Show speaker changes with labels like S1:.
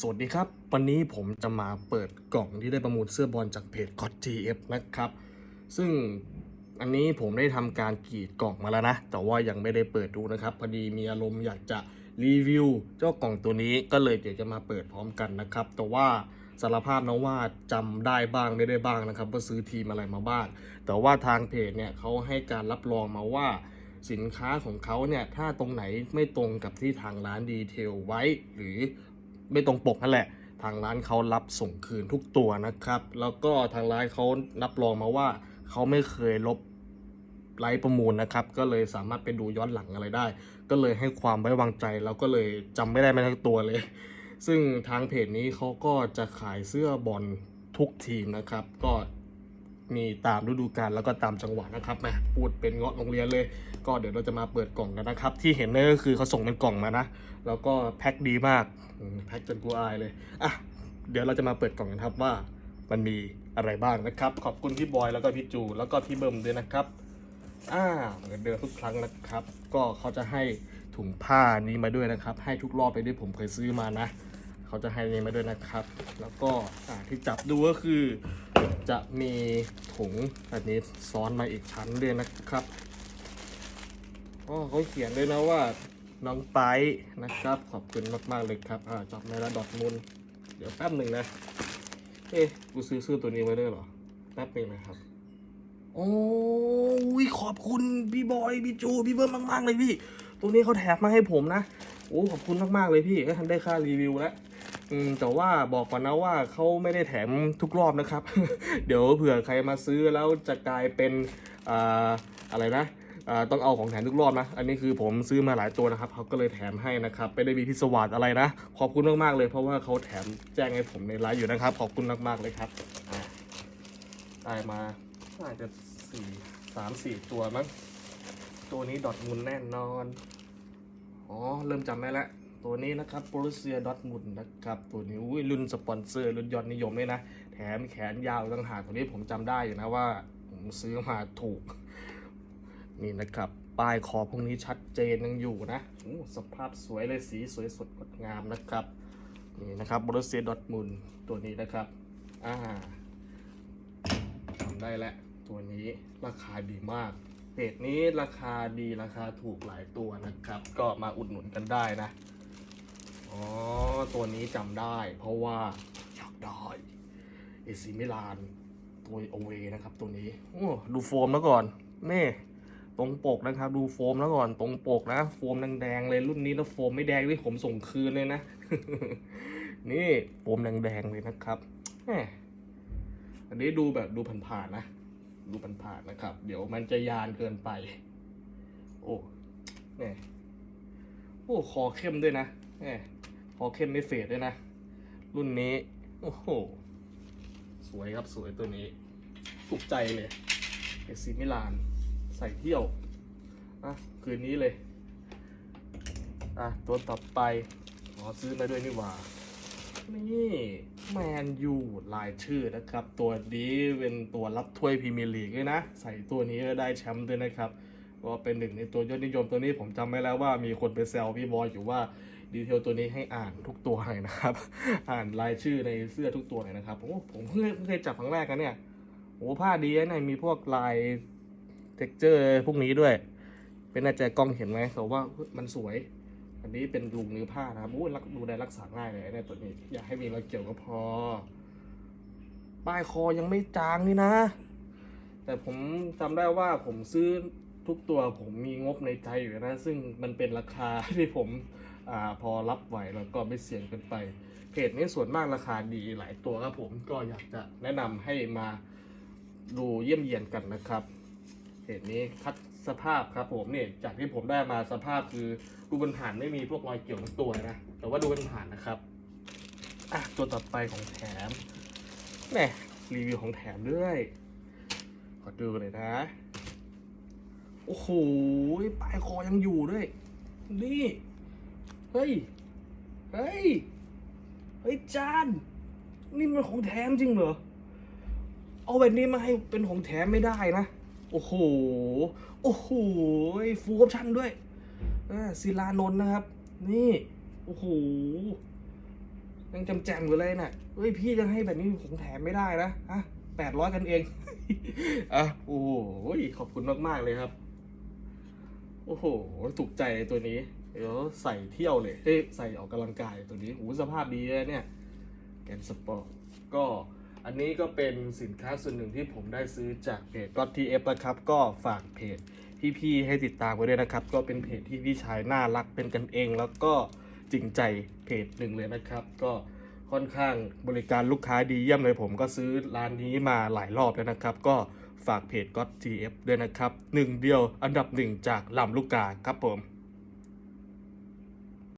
S1: สวัสดีครับ วันนี้ผมจะมาเปิดกล่องที่ได้ประมูลเสื้อบอลจากเพจ g o t GF นะครับ ซึ่งอันนี้ผมได้ทำการกรีดกล่องมาแล้วนะ แต่ว่ายังไม่ได้เปิดดูนะครับพอดีมีอารมณ์อยากจะรีวิวเจ้ากล่องตัวนี้ก็เลยเดี๋ยวจะมาเปิดพร้อมกันนะครับ แต่ว่าสารภาพนะว่าจำได้บ้างไม่ได้บ้างนะครับว่าซื้อทีมอะไรมาบ้าง แต่ว่าทางเพจเนี่ยเขาให้การรับรองมาว่า สินค้าของเขาเนี่ยถ้าตรงไหนไม่ตรงกับที่ทางร้านดีเทลไว้ หรือ ไม่ตรงปกนั่นแหละ ทางร้านเขารับส่งคืนทุกตัวนะครับ แล้วก็ทางร้านเขารับรองมาว่าเขาไม่เคยลบไลฟ์ประมูลนะครับ ก็เลยสามารถไปดูย้อนหลังอะไรได้ ก็เลยให้ความไว้วางใจ แล้วก็เลยจำไม่ได้แม้ทั้งตัวเลย ซึ่งทางเพจนี้เขาก็จะขายเสื้อบอลทุกทีมนะครับ ก็ มีตามฤดูกาลแล้วก็ตามจังหวะนะครับแหมพูดเป็นเงาะโรงเรียนเลย ก็เดี๋ยวเราจะมาเปิดกล่องกันนะครับ ที่เห็นเนี่ยก็คือเขาส่งเป็นกล่องมานะ แล้วก็แพ็คดีมากแพ็คจนกูอายเลยอะเดี๋ยวเราจะมาเปิดกล่องกันครับว่า มันมีอะไรบ้างนะครับ ขอบคุณพี่บอยแล้วก็พี่จู แล้วก็พี่เบิ้มด้วยนะครับอ่าเหมือนเดิมทุกครั้งนะครับ ก็เขาจะให้ถุงผ้านี้มาด้วยนะครับ ให้ทุกรอบไปด้วยผมเคยซื้อมานะ เขาจะให้นี้มาด้วยนะครับ แล้วก็ที่จับดูก็คือ จะมีถุงแบบนี้ซ้อนมาอีกชั้นด้วยนะครับอ๋อเขาเขียนด้วยนะว่าน้องไปนะครับ ขอบคุณมากๆเลยครับอ่าจับในระดอทมุนเดี๋ยวแป๊บหนึ่งนะ เอ๊ะกูซื้อซื้อตัวนี้ไว้ด้วยเหรอ แป๊บหนึ่งนะครับ โอ้ยขอบคุณพี่บอยพี่จูพี่เบิ้มมากๆเลยพี่ ตัวนี้เขาแถมมาให้ผมนะโอ้ขอบคุณมากๆเลยพี่ก็ทันได้ค่ารีวิวแล้ว อืมแต่ว่าบอกก่อนนะว่าเขาไม่ได้แถมทุกรอบนะครับ เดี๋ยวเผื่อใครมาซื้อแล้วจะกลายเป็นอ่าอะไรนะอ่าต้องเอาของแถมทุกรอบนะ อันนี้คือผมซื้อมาหลายตัวนะครับเขาก็เลยแถมให้นะครับไม่ได้มีพิศวาสอะไรนะ ขอบคุณมากๆเลย เพราะว่าเขาแถมแจ้งให้ผมในไลฟ์อยู่นะครับ ขอบคุณมากๆเลยครับอ่าได้มาน่าจะสี่สามสี่ตัวมั้งตัวนี้ดอทมุนแน่นอน อ๋อ เริ่มจำได้แล้ว ตัวนี้นะครับโปรเซียดอทมุนนะครับ ตัวนี้อุ้ยรุ่นสปอนเซอร์รุ่นยอดนิยมเลยนะ แถมแขนยาวต่างหากตัวนี้ผมจำได้อยู่นะว่า ผมซื้อมาถูก นี่นะครับ ป้ายคอพวกนี้ชัดเจนยังอยู่นะโอ้สภาพสวยเลยสีสวยสดงดงามนะครับ นี่นะครับโปรเซียดอทมุนตัวนี้นะครับอ่าจำได้แล้วตัวนี้ราคาดีมากเพจนี้ราคาดีราคาถูกหลายตัวนะครับ ก็มาอุดหนุนกันได้นะ อ๋อ ตัวนี้จำได้ เพราะว่าอยากได้เอซิมิลานตัวโอเวนะครับ ตัวนี้ โอ้ดูโฟมแล้วก่อนนี่ตรงปกนะครับ ดูโฟมแล้วก่อนตรงปกนะ โฟมแดงๆเลยรุ่นนี้แล้วโฟมไม่แดงที่ผมส่งคืนเลยนะ นี่โฟมแดงๆเลยนะครับแหมอันนี้ดูแบบดูผ่านๆนะ ดูผ่านๆนะครับ เดี๋ยวมันจะยานเกินไป โอ้เนี่ยโอ้คอเข้มด้วยนะเนี่ย คอเข้มไม่เฟดด้วยนะ รุ่นนี้ โอ้โห สวยครับสวยตัวนี้ถูกใจเลยเอซีมิลาน ใส่เที่ยวอะคืนนี้เลย อะ ตัวต่อไปอ๋อซื้อมาด้วยนี่หว่า นี่แมนยูลายชื่อนะครับ ตัวนี้เป็นตัวรับถ้วยพรีเมียร์ลีกด้วยนะ ใส่ตัวนี้ก็ได้แชมป์ด้วยนะครับก็เป็นหนึ่งในตัวยอดนิยมตัวนี้ผมจำไม่แล้วว่ามีคนไปแซวพี่บอยอยู่ว่า ดีเทลตัวนี้ให้อ่านทุกตัวเลยนะครับ อ่านรายชื่อในเสื้อทุกตัวเลยนะครับโอ้ผมเพิ่งเคยจับครั้งแรกกันเนี่ยโอ้ผ้าดีนะเนี่ยมีพวกลายเท็กเจอร์พวกนี้ด้วย เป็นแน่ใจกล้องเห็นไหมแต่ว่ามันสวย อันนี้เป็นลุงเนื้อผ้านะครับอู้รักดูได้รักษาง่ายเลยเนี่ยตัวนี้อยากให้มีรอยเกี่ยวก็พอ ป้ายคอยังไม่จางนี่นะ แต่ผมจำได้ว่าผมซื้อทุกตัวผมมีงบในใจอยู่นะ ซึ่งมันเป็นราคาที่ผม อาพอรับไหวแล้วก็ไม่เสี่ยงเกินไป เพจนี้ส่วนมากราคาดีหลายตัวครับผมก็อยากจะแนะนำให้มาดูเยี่ยมเยียนกันนะครับเพจนี้คัดสภาพครับผมเนี่ยจากที่ผมได้มาสภาพคือดูบนผ่านไม่มีพวกรอยเกี่ยวทั้งตัวนะ แต่ว่าดูบนผ่านนะครับอะตัวต่อไปของแถมแหมรีวิวของแถมด้วยขอดูเลยนะ โอ้โหปลายคอยังอยู่ด้วย นี่ เฮ้ย เฮ้ย เฮ้ยจาน นี่มันของแถมจริงเหรอ เอาแบบนี้มาให้เป็นของแถมไม่ได้นะ โอ้โห โอ้โห ฟูลออปชั่นด้วยอศิลานนท์นะครับ นี่ โอ้โห ยังจำแจมอยู่เลยน่ะเฮ้ย พี่จะให้แบบนี้ผมแถมไม่ได้นะอะแปดร้อยกันเอง อะ โอ้โห ขอบคุณมาก ๆ เลยครับ โอ้โห ถูกใจตัวนี้ เดี๋ยวใส่เที่ยวเลยเอ้ยใส่ออกกำลังกายตัวนี้โอ้สภาพดีเลยเนี่ยแกนสปอร์ตก็อันนี้ก็เป็นสินค้าส่วนหนึ่งที่ผมได้ซื้อจากเพจก็ทีเอฟนะครับ ก็ฝากเพจพี่ๆให้ติดตามไว้ด้วยนะครับ ก็เป็นเพจที่พี่ชายน่ารักเป็นกันเอง แล้วก็จริงใจเพจหนึ่งเลยนะครับ ก็ค่อนข้างบริการลูกค้าดีเยี่ยมเลยผมก็ซื้อร้านนี้มาหลายรอบแล้วนะครับ ก็ฝากเพจก็ทีเอฟด้วยนะครับหนึ่งเดียวอันดับหนึ่งจากลำลูกกาครับผม